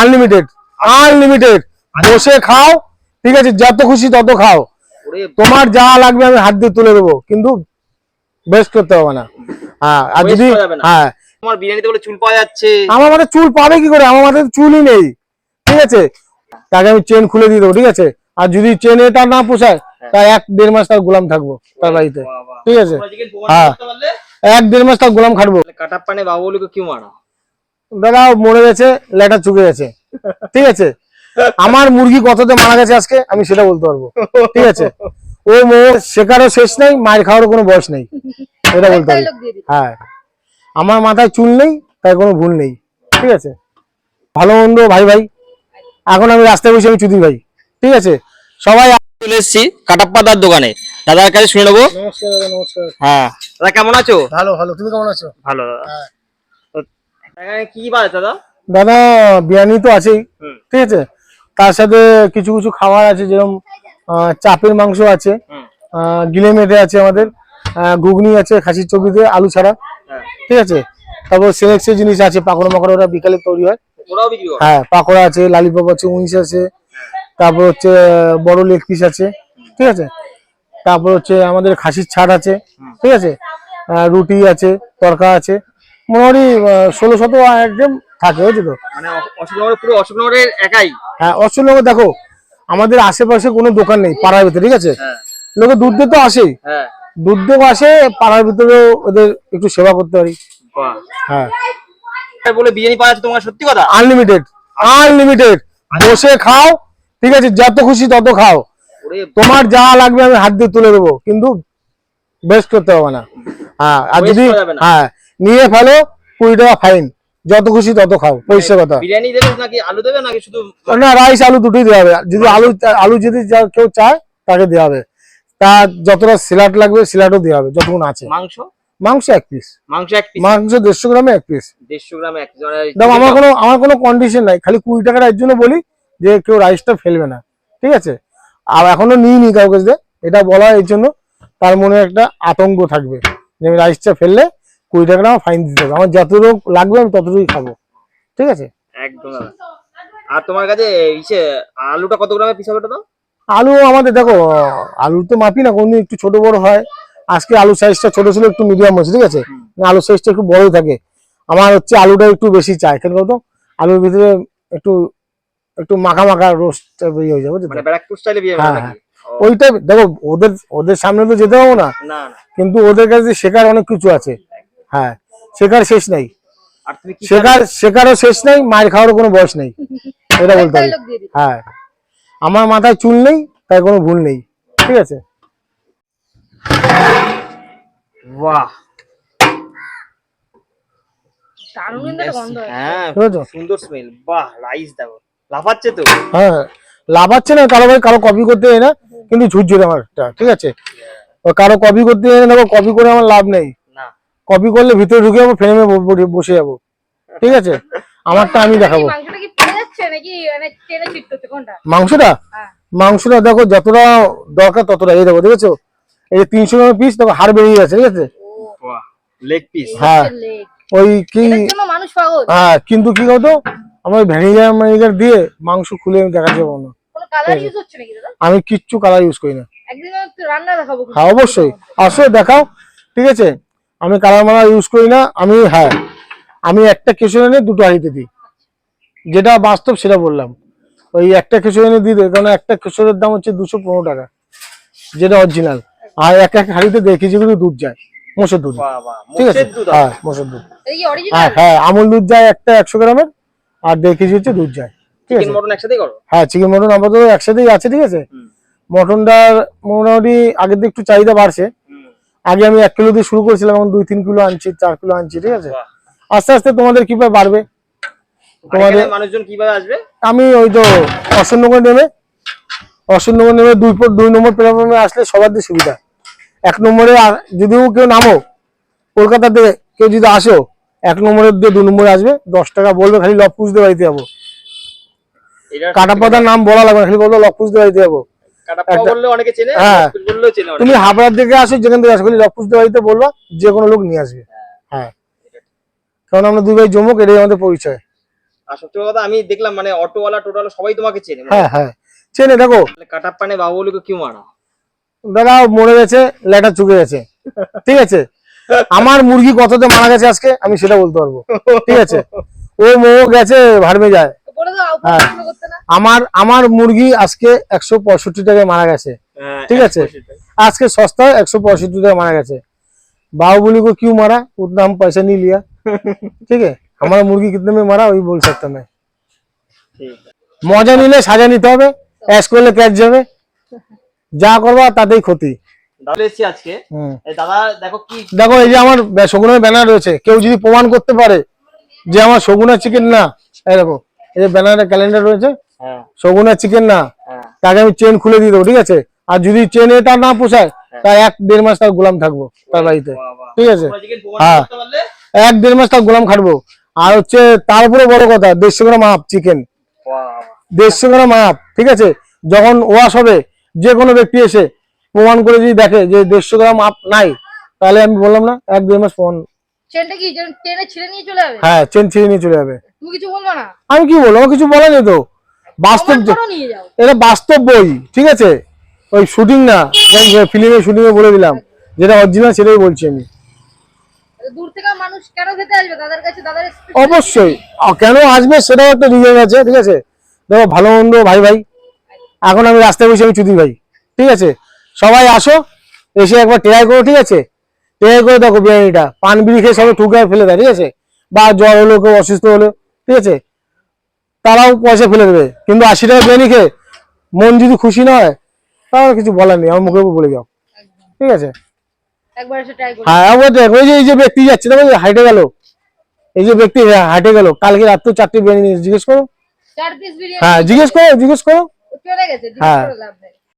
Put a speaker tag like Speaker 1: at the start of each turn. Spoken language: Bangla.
Speaker 1: আনলিমিটেড আনলিমিটেড বসে খাও ঠিক আছে যত খুশি তত খাও। তোমার যা লাগবে আমি হাত দিয়ে তুলে দেবো কিন্তু বেস্ট করতে হবে না। হ্যাঁ আর যদি। হ্যাঁ।
Speaker 2: তোমার বিরিয়ানিতে বলে চুল পাওয়া যাচ্ছে।
Speaker 1: আমার মাথায় চুল পাবে কি করে? আমার মাথায় চুলই নেই ঠিক আছে? তাকে আমি চেন খুলে দিয়ে দেবো ঠিক আছে? আর যদি চেন এটা না পোষায় তা এক দেড় মাস তার গোলাম থাকব তার বাড়িতে ঠিক আছে? হ্যাঁ। এক দেড় মাস তার গোলাম খাটবো।
Speaker 2: কাটাপ্পানে বাবুলিকে কি মারা?
Speaker 1: দাদা মরে গেছে লেটা চুকে গেছে। ঠিক আছে? আমার মুরগি কততে মারা গেছে আজকে আমি সেটা বলতে পারব। ঠিক আছে? ও মোর শেখারও শেষ নেই মায়ের খাওয়ারও কোনো বয়স নেই। এটা বলতে পারি। হ্যাঁ। আমার মাথায় চুল নেই তাই কোনো ভুল নেই। ঠিক আছে? ভালো মন্দ ভাই ভাই। এখন আমি রাস্তায় বসে আমি চুদি ভাই। ঠিক আছে? সবাই
Speaker 2: চলে এসেছি কাটাপ্পা দার দোকানে। দাদার কাছে শুনে নেব।
Speaker 1: নমস্কার দাদা নমস্কার।
Speaker 2: হ্যাঁ। দাদা কেমন আছো?
Speaker 1: ভালো ভালো। তুমি কেমন আছো?
Speaker 2: ভালো দাদা। তো এখানে কি বাজ দাদা?
Speaker 1: দাদা বিরিয়ানি তো আছেই ঠিক আছে? তার সাথে কিছু কিছু খাবার আছে যেরকম চাপের মাংস আছে গিলে মেটে আছে আমাদের ঘুগনি আছে খাসির চর্বিতে আলু ছাড়া
Speaker 2: হ্যাঁ।
Speaker 1: ঠিক আছে? তারপর সিলেক্সের জিনিস আছে পাকোড়া মাকড়া ওরা বিকালে তৈরি হয়। হ্যাঁ? পাকোড়া আছে লালিপপ আছে উইংস আছে তারপর হচ্ছে বড় লেগ পিস আছে ঠিক আছে? তারপর হচ্ছে আমাদের খাসির ছাড় আছে ঠিক আছে? রুটি আছে তরকা আছে মোটামুটি ষোলো শত আইটেম থাকে বুঝলি তো?
Speaker 2: মানে অশোকনগরের পুরো অশোকনগরের একাই?
Speaker 1: হ্যাঁ অসুবিধা দেখো আমাদের আশেপাশে কোনো দোকান নেই পাড়ার ভিতরে ঠিক আছে?
Speaker 2: হ্যাঁ।
Speaker 1: লোকে দুধ দিয়ে তো আসেই।
Speaker 2: হ্যাঁ।
Speaker 1: দুধ দিয়ে আসে পাড়ার ভিতরে ওদের একটু সেবা করতে পারি। হ্যাঁ।
Speaker 2: বলে বিরিয়ানি পাওয়া যাচ্ছে তোমার সত্যি কথা?
Speaker 1: আনলিমিটেড আনলিমিটেড বসে খাও ঠিক আছে? যত খুশি তত খাও। তোমার যা লাগবে আমি হাত দিয়ে তুলে দেবো কিন্তু বেস্ট করতে হবে না। হ্যাঁ আর যদি। হ্যাঁ নিয়ে ফেলো কুড়ি টাকা ফাইন যত খুশি তত খাও পরিষ্কার কথা।
Speaker 2: বিরিয়ানি দেবে নাকি আলু দেবে নাকি শুধু
Speaker 1: না রাইস আলু দুটোই দেওয়া হবে। যদি আলু আলু যদি কেউ চায় তাকে দেওয়া হবে। তার যতটা সিলাট লাগবে সিলাটও দেওয়া হবে যতক্ষণ আছে।
Speaker 2: মাংস?
Speaker 1: মাংস এক পিস
Speaker 2: মাংস এক পিস
Speaker 1: মাংস দেড়শো গ্রামে এক পিস
Speaker 2: দেড়শো গ্রাম এক মানে
Speaker 1: আমার কোনো আমার কোনো কন্ডিশন নাই। খালি কুড়ি এর জন্য বলি যে কেউ রাইসটা ফেলবে না। ঠিক আছে? আর এখনও এটা বলা এর জন্য তার মনে একটা আতঙ্ক থাকবে যে আমি রাইসটা ফেললে কুড়ি টাকা আমার ফাইন দিতে হবে। আমার যতটুকু লাগবে আমি ততটুকুই খাব। ঠিক আছে?
Speaker 2: একদম আর তোমার কাছে ইসে আলুটা কত গ্রামের পিস হবে তো
Speaker 1: আলু আমাদের দেখো আলু তো মাপি না কোনদিন একটু ছোট বড় হয়। আজকে আলু সাইজটা ছোট ছিল একটু মিডিয়াম হচ্ছে ঠিক আছে? আলু সাইজটা একটু বড়ই থাকে। আমার হচ্ছে আলুটা একটু বেশি চাই কেন বলতো? আলুর ভিতরে একটু একটু মাখা মাখা রোস্ট ইয়ে হয়ে যাবে?
Speaker 2: মানে বিয়ে
Speaker 1: হ্যাঁ,
Speaker 2: নাকি?
Speaker 1: ওইটাই দেখো ওদের ওদের সামনে তো যেতে পারব না। কিন্তু ওদের কাছে শেখার অনেক কিছু আছে। হ্যাঁ শেখার শেষ নাই।
Speaker 2: আর তুমি কি
Speaker 1: শেখার শেখারও শেষ নাই মায়ের খাওয়ারও কোনো বয়স নেই। এটা বলতে
Speaker 3: দিন
Speaker 1: হ্যাঁ। আমার মাথায় চুল নেই তাই কোনো ভুল নেই। ঠিক আছে?
Speaker 2: বাহ।
Speaker 3: হয়।
Speaker 2: হ্যাঁ
Speaker 1: হ্যাঁ লাভাচ্ছে না কারও ভাই কারও কপি করতে এনে কিন্তু ঝুরঝুরে আমারটা ঠিক আছে? কারও কপি করতে দেখো কপি করে আমার লাভ নেই।
Speaker 2: না
Speaker 1: কপি করলে ভিতরে ঢুকে যাব ফ্রেমে বসে যাব। ঠিক আছে? আমারটা আমি দেখাবো।
Speaker 3: মাংসটা মানে কোনটা?
Speaker 1: মাংসটা?
Speaker 3: হ্যাঁ।
Speaker 1: দেখো যতটা দরকার ততটা। এই দেখো দেখেছ? এই যে তিনশো গ্রাম পিস দেখো হাড় বেরিয়ে গেছে ঠিক আছে?
Speaker 2: লেগ পিস
Speaker 1: হ্যাঁ। ওই কি হ্যাঁ কিন্তু কি আমার ভ্যানিগার ম্যানিগার দিয়ে মাংস খুলে আমি দেখা যাব না।
Speaker 3: কোনো কালার ইউজ হচ্ছে নাকি দাদা?
Speaker 1: আমি কিচ্ছু কালার ইউজ করি না। হ্যাঁ অবশ্যই। আসো দেখাও। ঠিক আছে? আমি কালার মালা ইউজ করি না আমি হ্যাঁ আমি একটা কেশর এনে দুটো হাঁড়িতে দিই। যেটা বাস্তব সেটা বললাম। ওই একটা কেশর এনে দিয়ে দেয় কারণ একটা কেশরের দাম হচ্ছে দুশো পনেরো টাকা যেটা অরিজিনাল আর এক এক হাঁড়িতে দেড় কেজি করে দুধ যায় মোষের দুধ।
Speaker 2: বাহ বাহ
Speaker 1: ঠিক আছে?
Speaker 2: মোষের দুধ
Speaker 1: হ্যাঁ মোষের দুধ। হ্যাঁ হ্যাঁ আমুল দুধ যায় একটা একশো গ্রামের আর দেড় কেজি হচ্ছে দুধ যায়। ঠিক আছে?
Speaker 2: মটন একসাথে
Speaker 1: হ্যাঁ চিকেন মটন আপাতত একসাথেই আছে ঠিক আছে? মটনটার মোটামুটি আগের দিয়ে একটু চাহিদা বাড়ছে আগে আমি এক কিলো দিয়ে শুরু করেছিলাম এখন দুই তিন কিলো আনছি চার কিলো আনছি ঠিক আছে? আস্তে আস্তে তোমাদের কীভাবে বাড়বে? তোমাদের
Speaker 2: এখানে মানুষজন কীভাবে আসবে?
Speaker 1: আমি ওই তো অশোকনগর নেমে অশোকনগর নেমে দুই দুই নম্বর প্ল্যাটফর্মে আসলে সবার দিয়ে সুবিধা। এক নম্বরে যদিও কেউ নামো কলকাতা থেকে কেউ যদি আসো এক দিয়ে দু নম্বরে আসবে দশ টাকা বলবে খালি পুষতে বাড়িতে যাব।
Speaker 2: এটা
Speaker 1: কাটা পাতার নাম বলা লাগবে খালি বলব লক পুষতে বাড়িতে যাব।
Speaker 2: কাটাপ্পা
Speaker 1: একটা-
Speaker 2: বললে অনেকে চেনে
Speaker 1: হ্যাঁ। তুমি হাবড়ার দিকে আসো যেখান থেকে আসো বাড়িতে বলবা যে কোনো লোক নিয়ে আসবে। হ্যাঁ কারণ আমরা দুই ভাই জমুক এটাই আমাদের পরিচয়।
Speaker 2: আর সত্যি কথা আমি দেখলাম মানে অটোওয়ালা টোটোওয়ালা সবাই তোমাকে চেনে
Speaker 1: হ্যাঁ হ্যাঁ। চেনে দেখো।
Speaker 2: বাহুবলীকে কিউ মারা
Speaker 1: দাদা মরে গেছে লেটা চুকে গেছে। ঠিক আছে? আমার মুরগি কততে মারা গেছে আজকে আমি সেটা বলতে পারব। ঠিক আছে? ও মো গেছে ভাড়মে যায়। হ্যাঁ। আমার আমার মুরগি আজকে একশো পঁয়ষট্টি টাকায় মারা গেছে। ঠিক আছে? আজকে সস্তায় একশো পঁয়ষট্টি টাকা মারা গেছে। बाहुबली को क्यों মারা? ওর हम পয়সা नहीं লিয়া। ঠিক আছে? আমার মুরগি कितने মারা ওই वही बोल মজা নিলে সাজা নিতে হবে অ্যাশ করলে ক্যাচ যাবে। যা করবা তাতেই ক্ষতি।
Speaker 2: দেখো
Speaker 1: এই যে আমার শগুনের ব্যানার রয়েছে। কেউ যদি প্রমাণ করতে পারে যে আমার শগুনের চিকেন না। এই দেখো এই যে ব্যানারের ক্যালেন্ডার রয়েছে।
Speaker 2: হ্যাঁ।
Speaker 1: শগুনের চিকেন না?
Speaker 2: হ্যাঁ।
Speaker 1: তাকে আমি চেন খুলে দিয়ে দেবো ঠিক আছে? আর যদি চেন এটা না পোষায় তা এক দেড় মাস তার গোলাম থাকব তার বাড়িতে। ঠিক আছে? হ্যাঁ। এক দেড় মাস তার গোলাম খাটবো। আর হচ্ছে তার উপরে বড় কথা দেড়শো গ্রাম মাপ চিকেন দেড়শো গ্রাম মাপ ঠিক আছে? যখন ওয়াশ হবে যে কোনো ব্যক্তি এসে প্রমাণ করে যদি দেখে যে দেড়শো গ্রাম মাপ নাই তাহলে আমি বললাম না এক দেড় মাস প্রমাণ।
Speaker 3: ট্রেনটা কি? যেন ছিঁড়ে নিয়ে চলে যাবে?
Speaker 1: হ্যাঁ চেন ছিঁড়ে নিয়ে চলে যাবে।
Speaker 3: তুমি কিছু বলব না?
Speaker 1: আমি কি বলব? কিছু বলা নেই তো। বাস্তব এটা বাস্তব বই ঠিক আছে? ওই শুটিং না ফিল্মের শুটিং এ বলে দিলাম। যেটা অরিজিনাল সেটাই বলছি আমি। অবশ্যই। কেন আসবে সেটাও একটা রিজন আছে ঠিক আছে? দেখো ভালো মন্দ ভাই ভাই। এখন আমি রাস্তায় বসে আমি চুদি ভাই ঠিক আছে? সবাই আসো এসে একবার ট্রাই করো ঠিক আছে? ট্রাই করে দেখো বিরিয়ানিটা। পান বিড়ি খেয়ে সবাই ঠুকায় ফেলে দেয় ঠিক আছে? বা জ্বর হলো কেউ অসুস্থ হলো ঠিক আছে? তারাও পয়সা ফেলে দেবে। কিন্তু আশি টাকা বিরিয়ানি খেয়ে মন যদি খুশি না হয় তাহলে কিছু বলার নেই আমার মুখে বলে যাও। ঠিক আছে? হ্যাঁ দেখ ওই যে এই যে ব্যক্তি যাচ্ছে দেখো হাইটে গেল। এই যে ব্যক্তি হাইটে গেল। কালকে রাত্রে চারটে বিরিয়ানি জিজ্ঞেস করো। হ্যাঁ জিজ্ঞেস করো জিজ্ঞেস করো। হ্যাঁ।